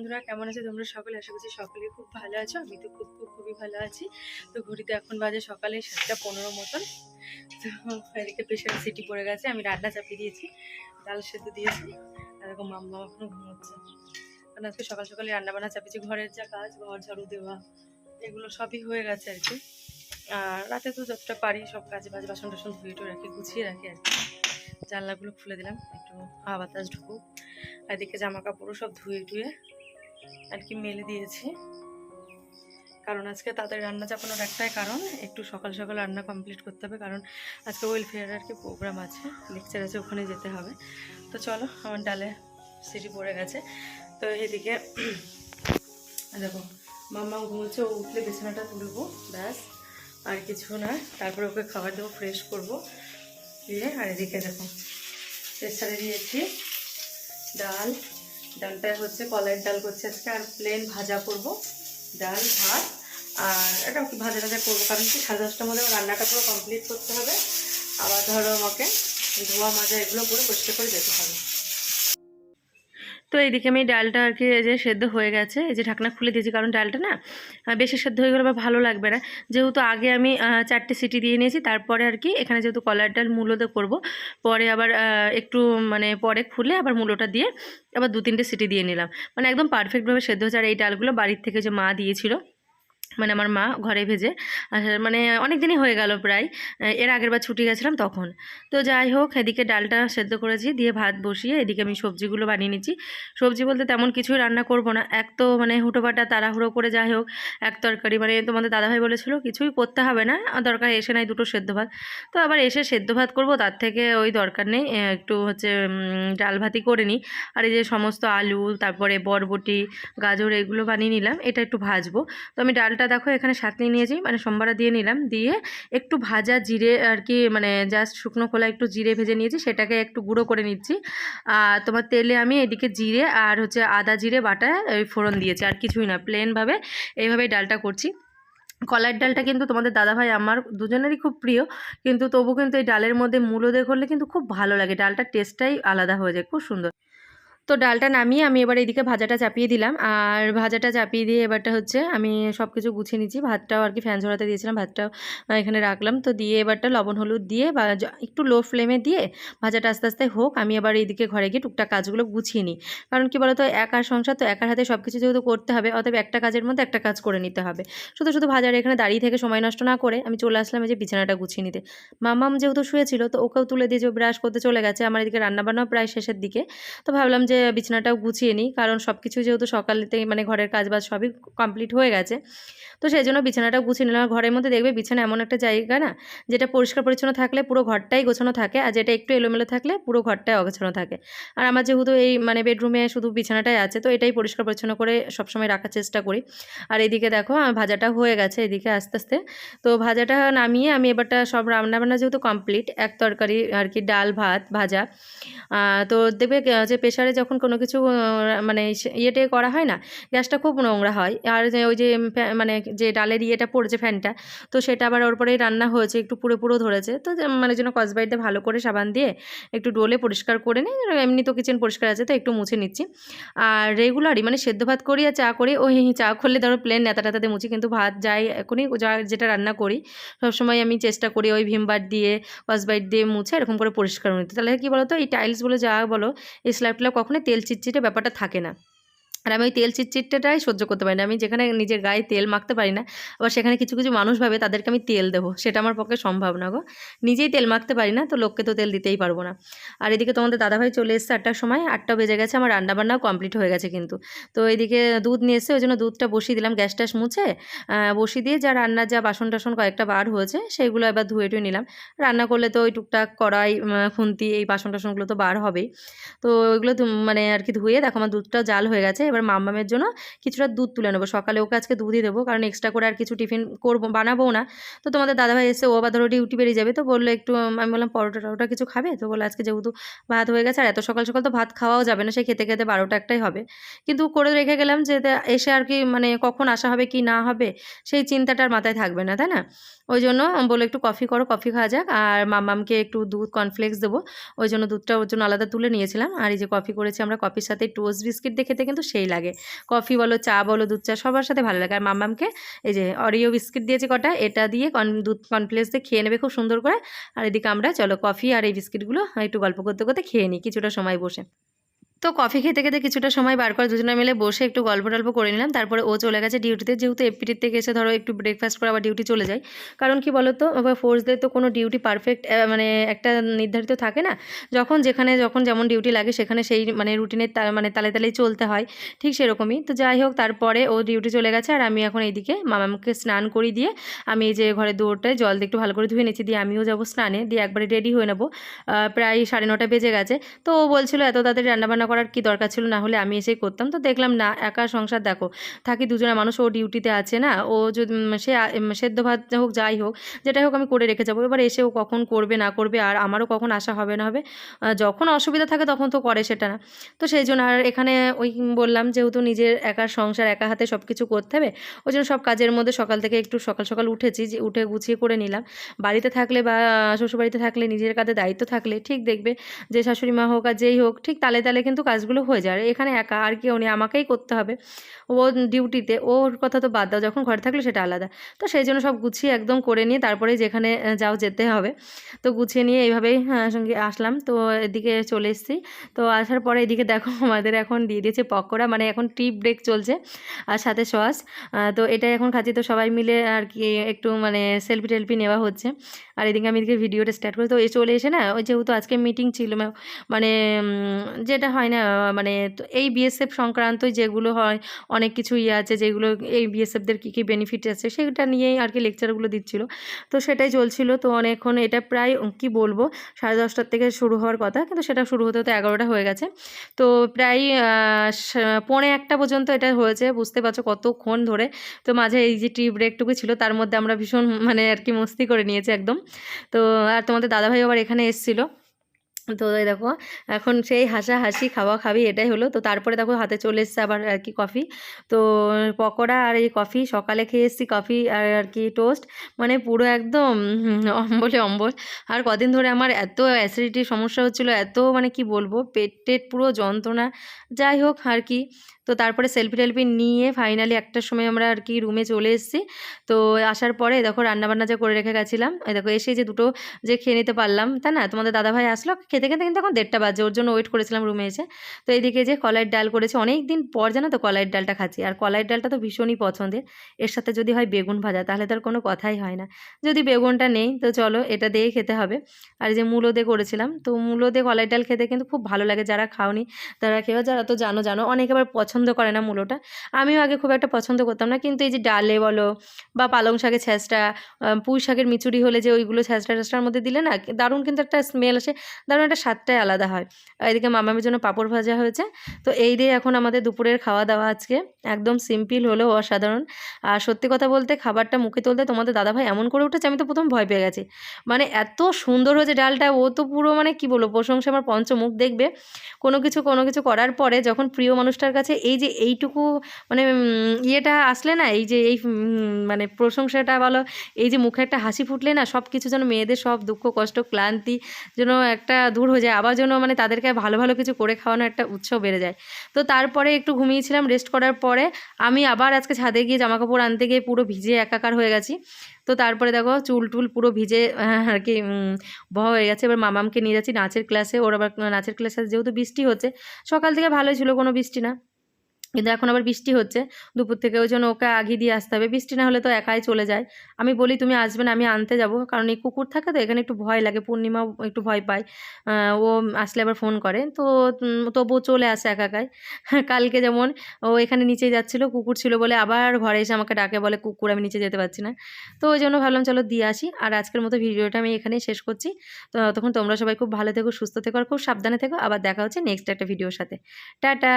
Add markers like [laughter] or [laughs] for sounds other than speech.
বন্ধুরা, কেমন আছে তোমরা সকলে? আশা করছি সকলে খুব ভালো আছো। আমি তো খুব খুব, খুবই ভালো আছি। তো ঘড়িতে এখন বাজে সকালে সাতটা পনেরো মতন। তো এদিকে প্রেশার সিটি পড়ে গেছে, আমি রান্না চাপিয়ে দিয়েছি, ডাল সেদ্ধ দিয়েছি, আর এরকম মাম্মা এখনও ঘুমোচ্ছে। কারণ আজকে সকাল সকালে রান্না বান্না চাপিয়েছি, ঘরের যা কাজ, ঘর, ঝাড়ু দেওয়া, এগুলো সবই হয়ে গেছে আর কি। আর রাতে তো যতটা পারি সব কাজে বাজে বাসন টাসন ধুয়ে রাখি গুছিয়ে রাখি আর কি। জানলাগুলো খুলে দিলাম, একটু হাওয়া বাতাস ঢুকুক। এদিকে জামা কাপড়ও সব ধুয়ে টুয়ে আর কি মেলে দিয়েছি। কারণ আজকে তাড়াতাড়ি রান্না চাপানোর একটাই কারণ, একটু সকাল সকাল রান্না কমপ্লিট করতে হবে, কারণ আজকে ওয়েলফেয়ার আর কি প্রোগ্রাম আছে লেকচার আছে, ওখানে যেতে হবে। তো চলো, আমার ডালে সিটি পড়ে গেছে। তো এদিকে দেখো, মাম্মা ঘুমোচ্ছে, ও উঠলে বিছানাটা তুলবো, ব্যাস, আর কিছু না। তারপরে ওকে খাবার দেবো ফ্রেশ করব, দিয়ে আর এদিকে দেখো প্রেসারে দিয়েছি ডাল ডালটা হচ্ছে, কলাইয়ের ডাল করছি আজকে, আর প্লেন ভাজা করব। ডাল, ভাত, আর এটা ভাজা ভাজা করব, কারণ কি সাড়ে দশটার মধ্যে রান্নাটা পুরো কমপ্লিট করতে হবে। আবার ধরো আমাকে ধোয়া, মাজা এগুলো করে পরিষ্কার করে যেতে হবে। তো এইদিকে আমি ডালটা আর কি এই যে সেদ্ধ হয়ে গেছে। এই যে ঢাকনা খুলে দিয়েছি, কারণ ডালটা না বেশি সেদ্ধ হয়ে গেলে বা ভালো লাগবে না। যেহেতু আগে আমি চারটে সিটি দিয়ে নিয়েছি, তারপরে আর কি এখানে যেহেতু কলার ডাল মূলতে করব, পরে আবার একটু মানে পরে খুলে আবার মূলোটা দিয়ে আবার দু তিনটে সিটি দিয়ে নিলাম। মানে একদম পারফেক্টভাবে সেদ্ধ হয়েছে। আর এই ডালগুলো বাড়ির থেকে যে মা দিয়েছিল মানে আমার মা ঘরে ভেজে মানে অনেক দিনই হয়ে গেল প্রায়, এর আগের বার ছুটি গেছিলাম তখন। তো যাই হোক, এদিকে ডালটা সেদ্ধ করেছি, দিয়ে ভাত বসিয়ে এদিকে আমি সবজিগুলো বানিয়ে নিচ্ছি। সবজি বলতে তেমন কিছুই রান্না করব না, এক তো মানে হুটোপাটা তাড়াহুড়ো করে যাই হোক, এক তরকারি মানে তোমাদের দাদাভাই বলেছিল, কিছুই করতে হবে না দরকার এসে নাই দুটো সেদ্ধ ভাত। তো আবার এসে সেদ্ধ ভাত করব, তার থেকে ওই দরকার নেই একটু হচ্ছে ডাল ভাতই করে নিই। আর এই যে সমস্ত আলু, তারপরে বরবটি, গাজর, এগুলো বানিয়ে নিলাম, এটা একটু ভাজবো। তো আমি ডালটা দেখো এখানে সাঁতলে নিয়েছি মানে সোমবারা দিয়ে নিলাম, দিয়ে একটু ভাজা জিরে আর কি মানে জাস্ট শুকনো খোলা একটু জিরে ভেজে নিয়েছি, সেটাকে একটু গুঁড়ো করে নিচ্ছি। আর তোমার তেলে আমি এদিকে জিরে আর হচ্ছে আদা জিরে বাটা ওই ফোড়ন দিয়েছি, আর কিছুই না প্লেনভাবে এইভাবেই ডালটা করছি। কলার ডালটা কিন্তু তোমাদের দাদাভাই আমার দুজনেরই খুব প্রিয়, কিন্তু তবু কিন্তু এই ডালের মধ্যে মূলো দিয়ে করলে কিন্তু খুব ভালো লাগে, ডালটার টেস্টটাই আলাদা হয়ে যায়, খুব সুন্দর। তো ডালটা নামিয়ে আমি এবার এদিকে ভাজাটা চাপিয়ে দিলাম। আর ভাজাটা চাপিয়ে দিয়ে এবারটা হচ্ছে আমি সব কিছু গুছিয়ে নিচ্ছি। ভাতটাও আর কি ফ্যান ঝরাতে দিয়েছিলাম, ভাতটাও এখানে রাখলাম। তো দিয়ে এবারটা লবণ হলুদ দিয়ে বা একটু লো ফ্লেমে দিয়ে ভাজাটা আস্তে আস্তে হোক, আমি এবার এইদিকে ঘরে গিয়ে টুকটাক কাজগুলো গুছিয়ে নিই। কারণ কি বলতো একার সংসার তো একার হাতে সব কিছু যেহেতু করতে হবে, অতএব একটা কাজের মধ্যে একটা কাজ করে নিতে হবে। শুধু শুধু ভাজার এখানে দাঁড়িয়ে থেকে সময় নষ্ট না করে আমি চলে আসলাম যে বিছানাটা গুছিয়ে নিতে। মামাম যেহেতু শুয়েছিল, তো ওকেও তুলে দিয়ে যে ব্রাশ করতে চলে গেছে, আমার এদিকে রান্নাবান্নাও প্রায় শেষের দিকে। তো ভাবলাম যে বিছানাটাও গুছিয়ে নিই, কারণ সব কিছু যেহেতু সকালেতে মানে ঘরের কাজ বাজ সবই কমপ্লিট হয়ে গেছে। তো সেই জন্য বিছানাটাও গুছিয়ে নিলাম। ঘরের মধ্যে দেখবে বিছানা এমন একটা জায়গা না, যেটা পরিষ্কার পরিচ্ছন্ন থাকলে পুরো ঘরটাই গোছানো থাকে আর যেটা একটু এলোমেলো থাকলে পুরো ঘরটাই অগোছানো থাকে। আর আমার যেহেতু এই মানে বেডরুমে শুধু বিছানাটাই আছে, তো এটাই পরিষ্কার পরিচ্ছন্ন করে সবসময় রাখার চেষ্টা করি। আর এদিকে দেখো ভাজাটা হয়ে গেছে এদিকে আস্তে আস্তে। তো ভাজাটা নামিয়ে আমি এবারটা সব রান্নাবান্না যেহেতু কমপ্লিট এক তরকারি আর কি ডাল, ভাত, ভাজা। তো দেখবে যে প্রেশারে যখন কোনো কিছু মানে ইয়েটে করা হয় না, গ্যাসটা খুব নোংরা হয়। আর ওই যে মানে যে ডালের ইয়েটা পড়েছে ফ্যানটা, তো সেটা আবার ওর পরেই রান্না হয়েছে, একটু পুরো পুরো ধরেছে। তো মানে যেন কসবাইট দিয়ে ভালো করে সাবান দিয়ে একটু ডোলে পরিষ্কার করে নিই। এমনি তো কিচেন পরিষ্কার আছে, তো একটু মুছে নিচ্ছি। আর রেগুলারই মানে সেদ্ধ ভাত করি আর চা করি, ওই [laughs] চা করলে ধরো প্লেন নেতা টাতাতে মুছি, কিন্তু ভাত যাই এখনই, যা যেটা রান্না করি, সবসময় আমি চেষ্টা করি ওই ভিমবার দিয়ে, কসবাইট দিয়ে মুছে এরকম করে পরিষ্কার করে নিতে। তাহলে কী বলো তো এই টাইলস যা বলো, এই স্ল্যাব কখনোই তেল চিটচিটে ব্যাপারটা থাকে না। আর আমি ওই তেল চিটচিটটাই সহ্য করতে পারি না। আমি যেখানে নিজের গায়ে তেল মাখতে পারি না, আবার সেখানে কিছু কিছু মানুষ ভাবে তাদেরকে আমি তেল দেবো, সেটা আমার পক্ষে সম্ভব না গো। নিজেই তেল মাখতে পারি না, তো লোককে তো তেল দিতেই পারব না। আর এদিকে তোমাদের দাদাভাই চলে এসছে আটটার সময়, আটটা বেজে গেছে, আমার রান্নাবান্নাও কমপ্লিট হয়ে গেছে কিন্তু। তো এদিকে দুধ নিয়ে এসছে, ওই জন্য দুধটা বসিয়ে দিলাম, গ্যাস ট্যাস মুছে বসিয়ে দিয়ে যা রান্নার যা বাসন টাসন কয়েকটা বার হয়েছে, সেইগুলো এবার ধুয়ে টুয়ে নিলাম। রান্না করলে তো ওই টুকটাক কড়াই খুন্তি, এই বাসন টাসনগুলো তো বার হবেই। তো ওইগুলো মানে আর কি ধুয়ে, দেখো আমার দুধটাও জাল হয়ে গেছে এবার মাম্মামের জন্য কিছুটা দুধ তুলে নেব। সকালে ওকে আজকে দুধই দেবো, কারণ এক্সট্রা করে আর কিছু টিফিন করব, বানাবো না। তো তোমাদের দাদাভাই এসে, ও আবার ধরো ডিউটি বেরিয়ে যাবে, তো বলল একটু আমি বললাম পরোটা টরোটা কিছু খাবে? তো বলল, আজকে যেহেতু ভাত হয়ে গেছে, আর এত সকাল সকাল তো ভাত খাওয়াও যাবে না, সেই খেতে খেতে বারোটা একটাই হবে। কিন্তু করে রেখে গেলাম যে এসে আর কি মানে কখন আসা হবে, কি না হবে, সেই চিন্তাটা আর মাথায় থাকবে না, তাই না? ওই জন্য বলে একটু কফি করো কফি খাওয়া যাক, আর মাম্মামকে একটু দুধ কর্নফ্লেক্স দেবো। ওই জন্য দুধটা ওর জন্য আলাদা তুলে নিয়েছিলাম। আর এই যে কফি করেছি আমরা কফির সাথে টোস্ট বিস্কিট দিয়ে খেতে, কিন্তু সেই সেই লাগে। কফি বলো, চা বলো, দুধ চা সবার সাথে ভালো লাগে। আর মামামকে এই যে অরিও বিস্কিট দিয়েছে কটা, এটা দিয়ে কন দুধ কনফ্লেক্স দিয়ে খেয়ে নেবে খুব সুন্দর করে। আর এদিকে আমরা চলো কফি আর এই বিস্কিটগুলো একটু গল্প করতে করতে খেয়ে নিই, কিছুটা সময় বসে। তো কফি খেতে খেতে কিছুটা সময় বার করে দুজনে মিলে বসে একটু গল্প টল্প করে নিলাম। তারপরে ও চলে গেছে ডিউটিতে। যেহেতু এপিটির থেকে এসে ধরো একটু ব্রেকফাস্ট করে আবার ডিউটি চলে যায়। কারণ কি বলো তো ফোর্সদের তো কোনো ডিউটি পারফেক্ট মানে একটা নির্ধারিত থাকে না। যখন যেখানে যখন যেমন ডিউটি লাগে সেখানে সেই মানে রুটিনের মানে তালে তালেই চলতে হয়। ঠিক সেরকমই। তো যাই হোক, তারপরে ও ডিউটি চলে গেছে আর আমি এখন এইদিকে মামাকে স্নান করি দিয়ে আমি এই যে ঘরে দৌড়টায় জল দিয়ে একটু ভালো করে ধুয়ে নিচ্ছি দিয়ে আমিও যাব স্নানে। দিয়ে একবারে রেডি হয়ে নেব। প্রায় সাড়ে নটা বেজে গেছে। তো ও বলছিল, এত তাড়াতাড়ি রান্নাবান্না করার কি দরকার ছিল? না হলে আমি এসেই করতাম। তো দেখলাম, না, একা সংসার দেখো, থাকি দুজনে, মানুষ ও ডিউটিতে আছে, না? ও যদি সে সেদ্ধ ভাত হোক, যাই হোক, যেটাই হোক আমি করে রেখে যাব। এবার এসে ও কখন করবে, না করবে, আর আমারও কখন আসা হবে না হবে যখন অসুবিধা থাকে তখন তো করে সেটা না। তো সেই জন্য আর এখানে ওই বললাম, যেহেতু নিজের একার সংসার, একা হাতে সব কিছু করতে হবে, ওই জন্য সব কাজের মধ্যে সকাল থেকে একটু সকাল সকাল উঠেছি, যে, উঠে গুছিয়ে করে নিলাম। বাড়িতে থাকলে বা শ্বশুরবাড়িতে থাকলে নিজের কাঁধে দায়িত্ব থাকলে, ঠিক দেখবে যে, শাশুড়ি মা হোক আর যেই হোক, ঠিক তালে তালে কিন্তু কাজগুলো হয়ে যায়। আর এখানে একা আর কেউ নেই, আমাকেই করতে হবে। ও ডিউটিতে, ওর কথা তো বাদ দাও, যখন ঘরে থাকলে সেটা আলাদা। তো সেই জন্য সব গুছিয়ে একদম করে নিয়ে তারপরে যেখানে যাও যেতে হবে। তো গুছিয়ে নিয়ে এইভাবেই সঙ্গে আসলাম। তো এদিকে চলে এসেছি। তো আসার পরে এদিকে দেখো [laughs] আমাদের এখন দিয়ে দিয়েছে পকোড়া। মানে এখন টি ব্রেক চলছে আর সাথে সস। তো এটাই এখন খাচ্ছি। তো সবাই মিলে আর কি একটু মানে সেলফি টেলফি নেওয়া হচ্ছে। আর এদিকে আমি এদিকে ভিডিওটা স্টার্ট করি। তো এই চলে এসে না, ওই যেহেতু আজকে মিটিং ছিল মানে যেটা হয় না মানে তো এই বিএসএফ সংক্রান্ত যেগুলো হয়, অনেক কিছু ইয়ে আছে যেগুলো, এই বিএসএফদের কী কী বেনিফিট আছে, সেটা নিয়েই আর কি লেকচারগুলো দিচ্ছিল। তো সেটাই চলছিল। তো অনেকক্ষণ এটা প্রায় কি বলব, সাড়ে দশটার থেকে শুরু হওয়ার কথা, কিন্তু সেটা শুরু হতে হতে এগারোটা হয়ে গেছে। তো প্রায় পৌনে একটা পর্যন্ত এটা হয়েছে, বুঝতে পারছ কতক্ষণ ধরে। তো মাঝে এই যে টি ব্রেকটুকু ছিল, তার মধ্যে আমরা ভীষণ মানে আর কি মস্তি করে নিয়েছি একদম। তো আর তোমাদের দাদাভাই আবার এখানে এসেছিল। তো দেখো, এখন সেই হাসাহাসি, খাওয়া খাবি, এটাই হলো। তো তারপরে দেখো হাতে চলে এসছে আবার আর কি কফি তো পকোড়া আর এই কফি সকালে খেয়ে এসেছি কফি আর আর কি টোস্ট মানে পুরো একদম অম্বলে অম্বল। আর কদিন ধরে আমার এত অ্যাসিডিটির সমস্যা হচ্ছিল, এত মানে কি বলব, পেট টেট পুরো যন্ত্রণা। যাই হোক আর কি। তো তারপরে সেলফি টেলফি নিয়ে ফাইনালি একটার সময় আমরা আর কি রুমে চলে এসেছি। তো আসার পরে দেখো রান্নাবান্না যা করে রেখে গেছিলাম দেখো এসে যে দুটো যে খেয়ে নিতে পারলাম, তাই না? তোমাদের দাদাভাই আসলো, খেতে খেতে কিন্তু এখন দেড়টা বাজে, ওর জন্য ওয়েট করেছিলাম রুমে এসে। তো এইদিকে যে কলাইয়ের ডাল করেছে অনেক দিন পর জানো তো কলাইয়ের ডালটা খাচ্ছি, আর কলাইয়ের ডালটা তো ভীষণই পছন্দের। এর সাথে যদি হয় বেগুন ভাজা, তাহলে তার কোনো কথাই হয় না। যদি বেগুনটা নেই, তো চলো এটা দিয়েই খেতে হবে। আর যে মূলো দিয়ে করেছিলাম, তো মূলো দিয়ে কলাইয়ের ডাল খেতে কিন্তু খুব ভালো লাগে, যারা খাওনি তারা খেয়েও, যারা তো জানো জানো, অনেকে আবার পছন্দ করে না মূলোটা। আমিও আগে খুব একটা পছন্দ করতাম না। কিন্তু এই যে ডালে বলো বা পালং শাকের ছ্যাঁচটা পুঁই শাকের মিচুড়ি হলে যে ওইগুলো ছ্যাঁচটা ট্যাঁচটার মধ্যে দিলে না দারুণ কিন্তু একটা স্মেল আসে, দারুণ একটা স্বাদটাই আলাদা হয়। এদিকে মামামের জন্য পাঁপড় ভাজা হয়েছে। তো এই দিয়ে এখন আমাদের দুপুরের খাওয়া দাওয়া আজকে। একদম সিম্পল হলেও অসাধারণ। আর সত্যি কথা বলতে খাবারটা মুখে তুলতে তোমাদের দাদাভাই এমন করে উঠেছে, আমি তো প্রথম ভয় পেয়ে গেছি। মানে এত সুন্দর হয়েছে ডালটা, ও তো পুরো মানে কি বলব, প্রশংসা আমার পঞ্চমুখ দেখবে। কোনো কিছু কোনো কিছু করার পরে যখন প্রিয় মানুষটার কাছে এই যে এইটুকু মানে ইয়েটা আসলে না, এই যে এই মানে প্রশংসাটা বলো, এই যে মুখে একটা হাসি ফুটলে না সব কিছু যেন মেয়েদের সব দুঃখ, কষ্ট, ক্লান্তি যেন একটা দূর হয়ে যায়, আবার যেন মানে তাদেরকে ভালো ভালো কিছু করে খাওয়ানো একটা উৎসাহ বেড়ে যায়। তো তারপরে একটু ঘুমিয়েছিলাম রেস্ট করার পরে আমি আবার আজকে ছাদে গিয়ে জামা কাপড় আনতে গিয়ে পুরো ভিজে একাকার হয়ে গেছি। তো তারপরে দেখো চুল টুল পুরো ভিজে আর কি ভয় হয়ে গেছে। এবার মামামকে নিয়ে যাচ্ছি নাচের ক্লাসে ওর আবার নাচের ক্লাসে যেহেতু বৃষ্টি হচ্ছে, সকাল থেকে ভালোই ছিল, কোনো বৃষ্টি না। কিন্তু এখন আবার বৃষ্টি হচ্ছে। দুপুর থেকে ওই জন্য ওকে আগে দিয়ে আসতে হবে। বৃষ্টি না হলে তো একাই চলে যায়। আমি বলি, তুমি আসবে না, আমি আনতে যাব। কারণ এই কুকুর থাকে তো, এখানে একটু ভয় লাগে। পূর্ণিমাও একটু ভয় পায়। ও আসলে আবার ফোন করে। তো তবুও চলে আসে একা একাই। কালকে যেমন ও এখানে নিচে যাচ্ছিল, কুকুর ছিল বলে আবার ঘরে এসে আমাকে ডাকে বলে, কুকুর, আমি নিচে যেতে পারছি না। তো ওই জন্য ভাবলাম, চলো দিয়ে আসি। আর আজকের মতো ভিডিওটা আমি এখানেই শেষ করছি। তো তখন তোমরা সবাই খুব ভালো থেকো, সুস্থ থেকো আর খুব সাবধানে থেকো। আবার দেখা হচ্ছে নেক্সট একটা ভিডিওর সাথে। টাটা!